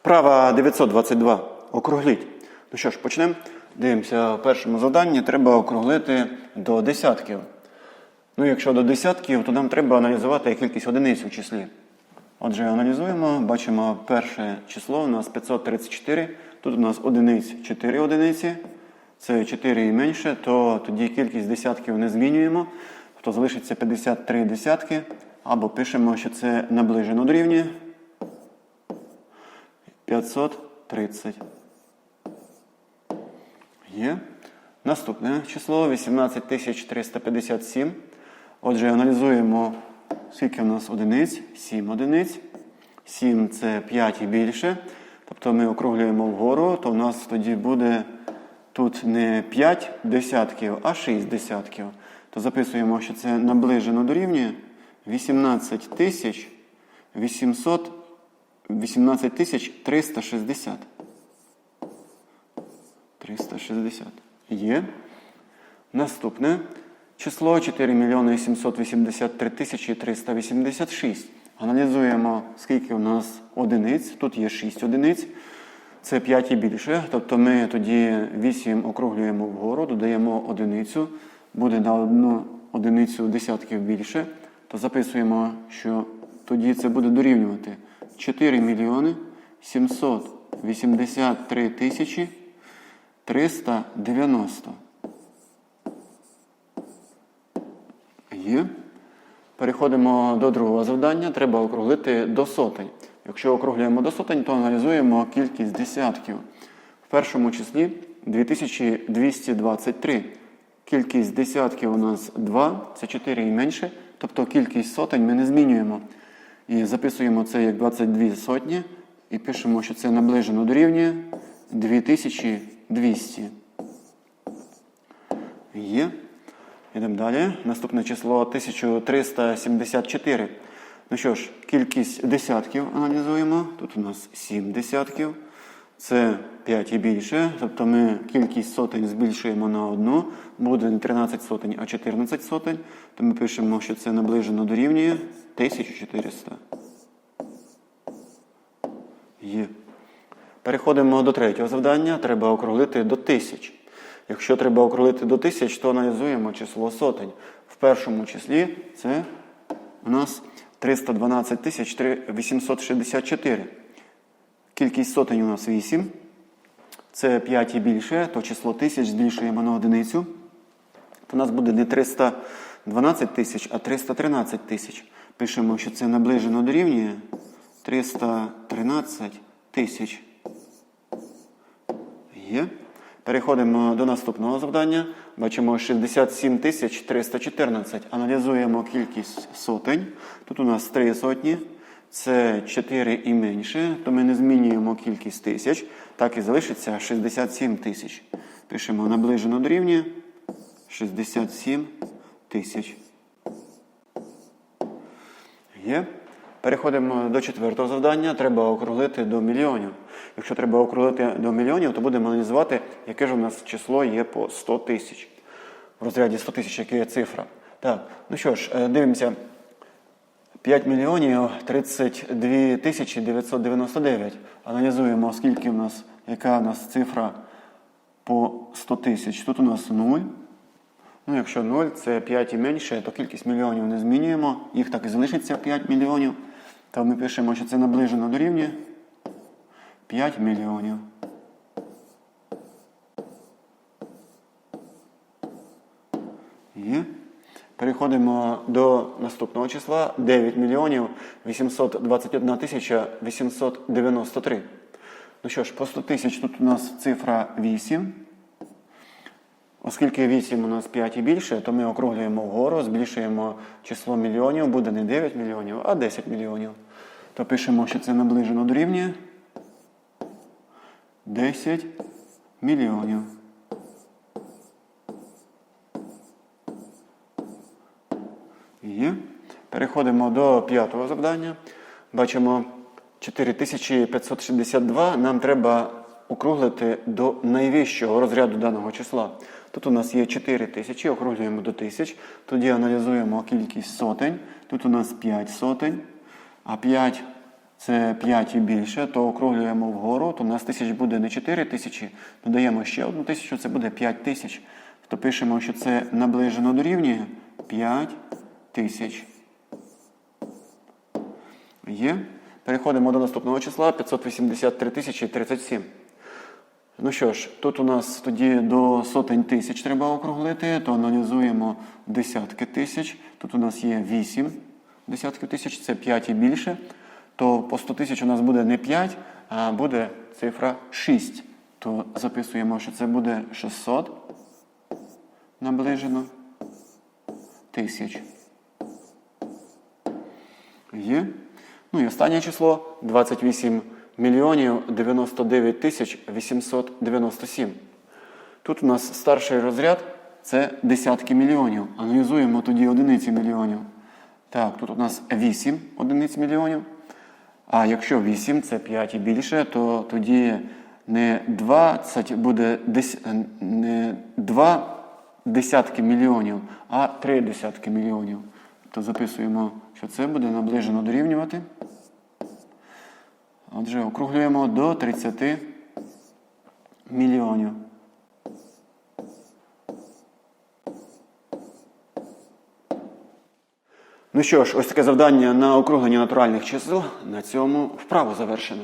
Вправа 922. Округліть. Ну що ж, почнемо. Дивимося, в першому завданні треба округлити до десятків. Ну, якщо до десятків, то нам треба аналізувати кількість одиниць у числі. Отже, аналізуємо, бачимо перше число у нас 534. Тут у нас одиниць 4 одиниці. Це 4 і менше, то тоді кількість десятків не змінюємо. То залишиться 53 десятки. Або пишемо, що це наближено до рівня 530. Є. Наступне число 18357. Отже, аналізуємо, скільки у нас одиниць. 7 одиниць. 7 це 5 і більше. Тобто ми округлюємо вгору, то в нас тоді буде тут не 5 десятків, а 6 десятків. То записуємо, що це наближено до рівня 18 тисяч 800 18 360. 360. Є. Наступне число 4 мільйони 783 тисячі 386. Аналізуємо, скільки у нас одиниць. Тут є 6 одиниць. Це 5 і більше. Тобто ми тоді 8 округлюємо вгору, додаємо одиницю. Буде на одну одиницю десятків більше. То записуємо, що тоді це буде дорівнювати 4 мільйони 783 тисячі 390. Є. Переходимо до другого завдання. Треба округлити до сотень. Якщо округлюємо до сотень, то аналізуємо кількість десятків. В першому числі 2223. Кількість десятків у нас 2, це 4 і менше. Тобто кількість сотень ми не змінюємо. І записуємо це як 22 сотні. І пишемо, що це наближено до рівня 2200. Є. Йдемо далі. Наступне число 1374. Ну що ж, кількість десятків аналізуємо. Тут у нас 7 десятків. Це 5 і більше. Тобто ми кількість сотень збільшуємо на одну. Буде не 13 сотень, а 14 сотень. То ми пишемо, що це наближено до рівня 1400. Є. Переходимо до третього завдання. Треба округлити до тисяч. Якщо треба округлити до тисяч, то аналізуємо число сотень. В першому числі це у нас 312 тисяч 864. Кількість сотень у нас 8. Це 5 і більше, то число тисяч збільшуємо на одиницю. То у нас буде не 312 тисяч, а 313 тисяч. Пишемо, що це наближено до рівня 313 тисяч. Є. Переходимо до наступного завдання. Бачимо 67 тисяч 314. Аналізуємо кількість сотень. Тут у нас 3 сотні. Це 4 і менше, то ми не змінюємо кількість тисяч. Так і залишиться 67 тисяч. Пишемо наближено до рівня 67 тисяч. Є. Переходимо до четвертого завдання. Треба округлити до мільйонів. Якщо треба округлити до мільйонів, то будемо аналізувати, яке ж у нас число є по 100 тисяч. В розряді 100 тисяч, яка є цифра. Так, ну що ж, е, дивимося. 5 мільйонів 32 тисячі 999. Аналізуємо, скільки у нас, яка у нас цифра по 100 тисяч. Тут у нас 0. Ну, якщо 0 це 5 і менше, то кількість мільйонів не змінюємо. Їх так і залишиться 5 мільйонів. То ми пишемо, що це наближено до рівня 5 мільйонів. Є. Переходимо до наступного числа 9 мільйонів 821 тисяча 893. Ну що ж, по 100 тисяч тут у нас цифра 8. Оскільки 8 у нас 5 і більше, то ми округлюємо вгору, збільшуємо число мільйонів, буде не 9 мільйонів, а 10 мільйонів. То пишемо, що це наближено до рівня 10 мільйонів. Є. Переходимо до п'ятого завдання. Бачимо 4562. Нам треба округлити до найвищого розряду даного числа. Тут у нас є 4 тисячі, округлюємо до тисяч. Тоді аналізуємо кількість сотень. Тут у нас 5 сотень. А 5 це 5 і більше, то округлюємо вгору, то у нас тисяч буде не 4 тисячі, додаємо ще одну тисячу, це буде 5 тисяч. То пишемо, що це наближено дорівнює 5 тисяч. Є. Переходимо до наступного числа 583 тисячі 37. Ну що ж, тут у нас тоді до сотень тисяч треба округлити, то аналізуємо десятки тисяч. Тут у нас є 8 десятків тисяч, це 5 і більше. То по 100 тисяч у нас буде не 5, а буде цифра 6. То записуємо, що це буде 600 наближено тисяч. Є. Ну і останнє число 28 мільйонів 99 тисяч 897. Тут у нас старший розряд це десятки мільйонів. Аналізуємо тоді одиниці мільйонів. Так, тут у нас 8 одиниць мільйонів. А якщо 8 це 5 і більше, то тоді не 20 буде дес... не 2 десятки мільйонів, а 3 десятки мільйонів. То записуємо, що це буде наближено дорівнювати. Отже, округлюємо до 30 мільйонів. Ну що ж, ось таке завдання на округлення натуральних чисел. На цьому вправу завершено.